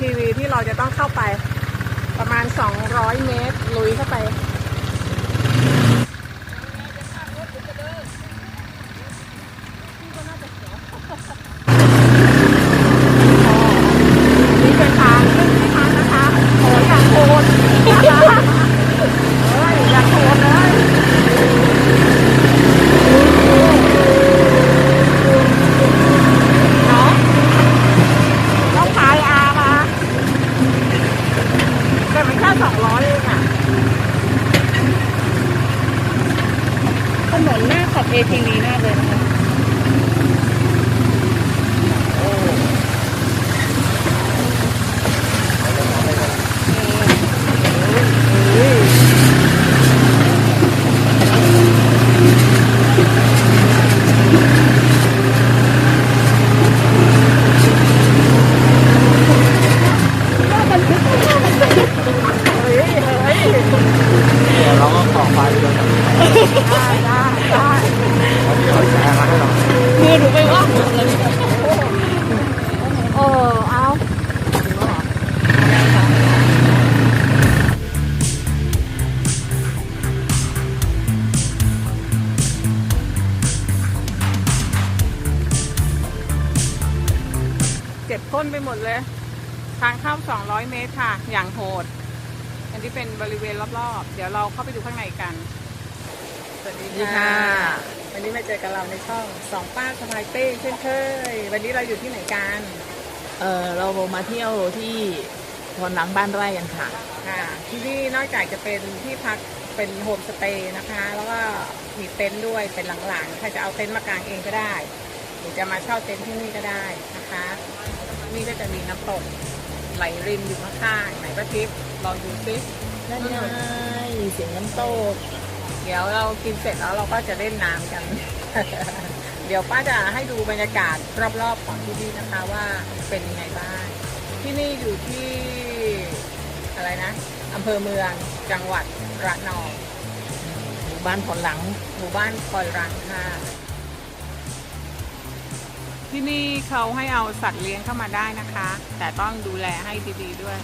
ทีวีที่เราจะต้องเข้าไปประมาณ 200 เมตร ลุยเข้าไป นี่เป็นทางขึ้นที่พักนะคะโอ้ยอย่างโหดนะคะเฮ้ยอย่างโหดเลยเนาะต้องพายอามา แต่มันแค่สองร้อยเองอะ ถ นนหน้าขับ ATV มากเลยนะคะ เจ็บก้นไปหมดเลย ทางเข้า 200 เมตรค่ะ อย่างโหด อันนี้เป็นบริเวณรอบๆ เดี๋ยวเราเข้าไปดูข้างในกัน สวัสดีค่ะ วันนี้มาเจอกับเราในช่องสองป้าสบายเป้เช่นเคย วันนี้เราอยู่ที่ไหนกัน เออเรามาเที่ยวที่พรหลังบ้านไร่กันค่ะ ค่ะ ที่นี่นอกจากจะเป็นที่พักเป็นโฮมสเตย์นะคะ แล้วก็มีเต็นท์ด้วยเป็นหลังๆใครจะเอาเต็นท์มากางเองก็ได้ หรือจะมาเช่าเต็นท์ที่นี่ก็ได้นะคะ นี่ก็จะมีน้ำตกไหลรินอยู่ข้างๆไหนก็ทิพย์ลองดูซินั่นไงเสียงน้ำตก เดี๋ยวเรากินเสร็จแล้วเราก็จะเล่นน้ำกัน เดี๋ยวป้าจะให้ดูบรรยากาศรอบๆของที่นี่นะคะว่าเป็นยังไงบ้าง ที่นี่อยู่ที่อะไรนะอำเภอเมืองจังหวัดระนอง หมู่บ้านพรหลัง หมู่บ้านคอยรังค่ะ ที่นี่เขาให้เอาสัตว์เลี้ยงเข้ามาได้นะคะ แต่ต้องดูแลให้ดีๆด้วย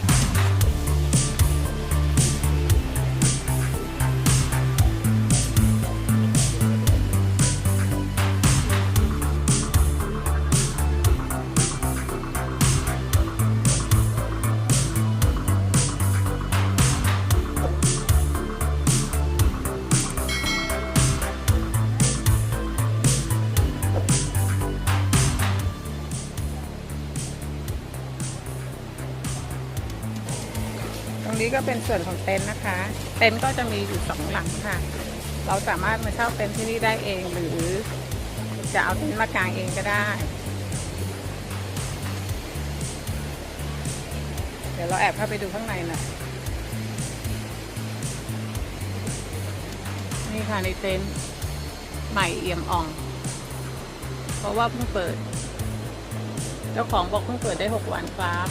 รงนี้ก็เป็นส่วนของเต็นท์นะคะ เต็นท์ก็จะมีอยู่สองหลังค่ะ เราสามารถมาเช่าเต็นท์ที่นี่ได้เองหรือ จะเอาเต็นท์มากางเองก็ได้ เดี๋ยวเราแอบเข้าไปดูข้างในหน่อยนี่ค่ะในเต็นท์ใหม่เอี่ยมอ่อง เพราะว่าเพิ่งเปิด เจ้าของบอกเพิ่งเปิดได้หกวันครับ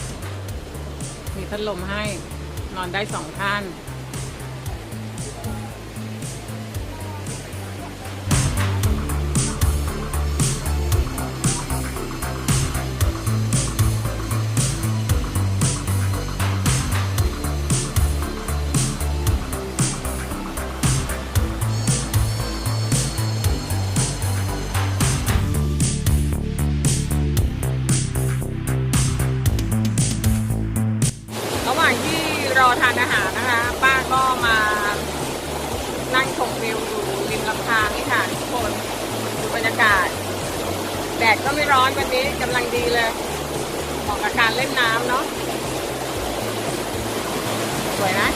มีพัดลมให้ นอนได้สองท่าน ทานอาหารนะคะ ป้าก็มานั่งชมวิวอยู่ริมลำธารนี่ค่ะทุกคนดูบรรยากาศ แดดก็ไม่ร้อนวันนี้กำลังดีเลยเหมาะกับการเล่นน้ำเนาะสวยนะ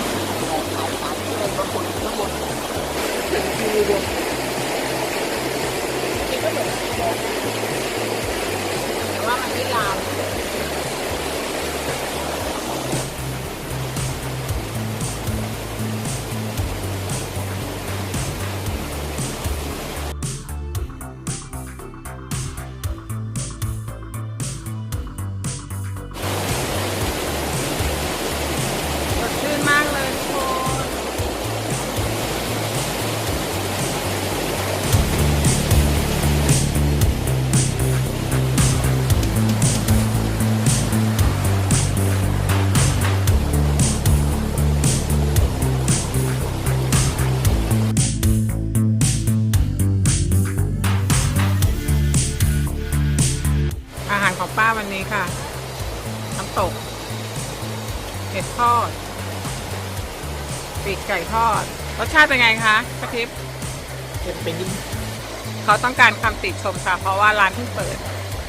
แต่ วันนี้ค่ะน้ำตกเห็ดทอดปีกไก่ทอด รสชาติเป็นไงคะกระทิบเก็บเป็นนิดเขาต้องการคำติชมค่ะ เพราะว่าร้านเพิ่งเปิด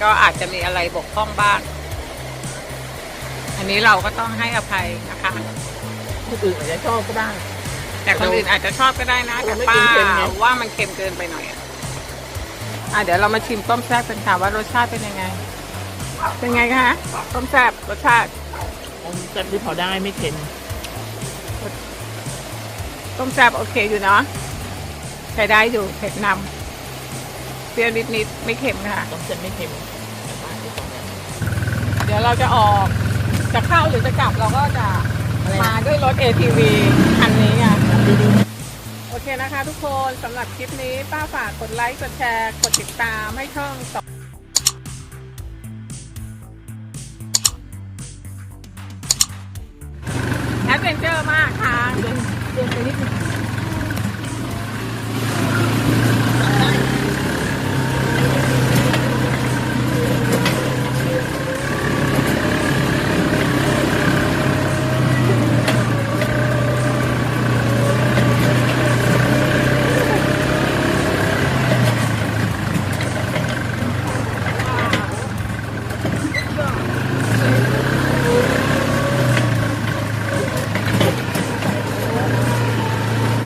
ก็อาจจะมีอะไรบกพร่องบ้าง อันนี้เราก็ต้องให้อภัยนะคะ คนอื่นอาจจะชอบก็ได้ แต่คนอื่นอาจจะชอบก็ได้นะแต่เราไม่ป้ากินเค็มไงว่ามันเค็มเกินไปหน่อยอะอะเดี๋ยวเรามาชิมต้มแซ่บกันค่ะว่ารสชาติเป็นยังไง เป็นไงคะต้มแซ่บรสชาติผมจัดที่พอได้ไม่เค็มต้มแซ่บโอเคอยู่เนาะใช้ได้อยู่เผ็ดนำเปรี้ยวนิดๆไม่เค็มค่ะต้องเซ็ตไม่เค็มแต่บ้านที่ตรงเนี้ยเดี๋ยวเราจะออกจะเข้าหรือจะกลับเราก็จะอะไรนะมาด้วยรถ ATV คันนี้ไงโอเคนะคะทุกคนสำหรับคลิปนี้ป้าฝากกดไลค์กดแชร์ กดติดตามให้ช่อง สอ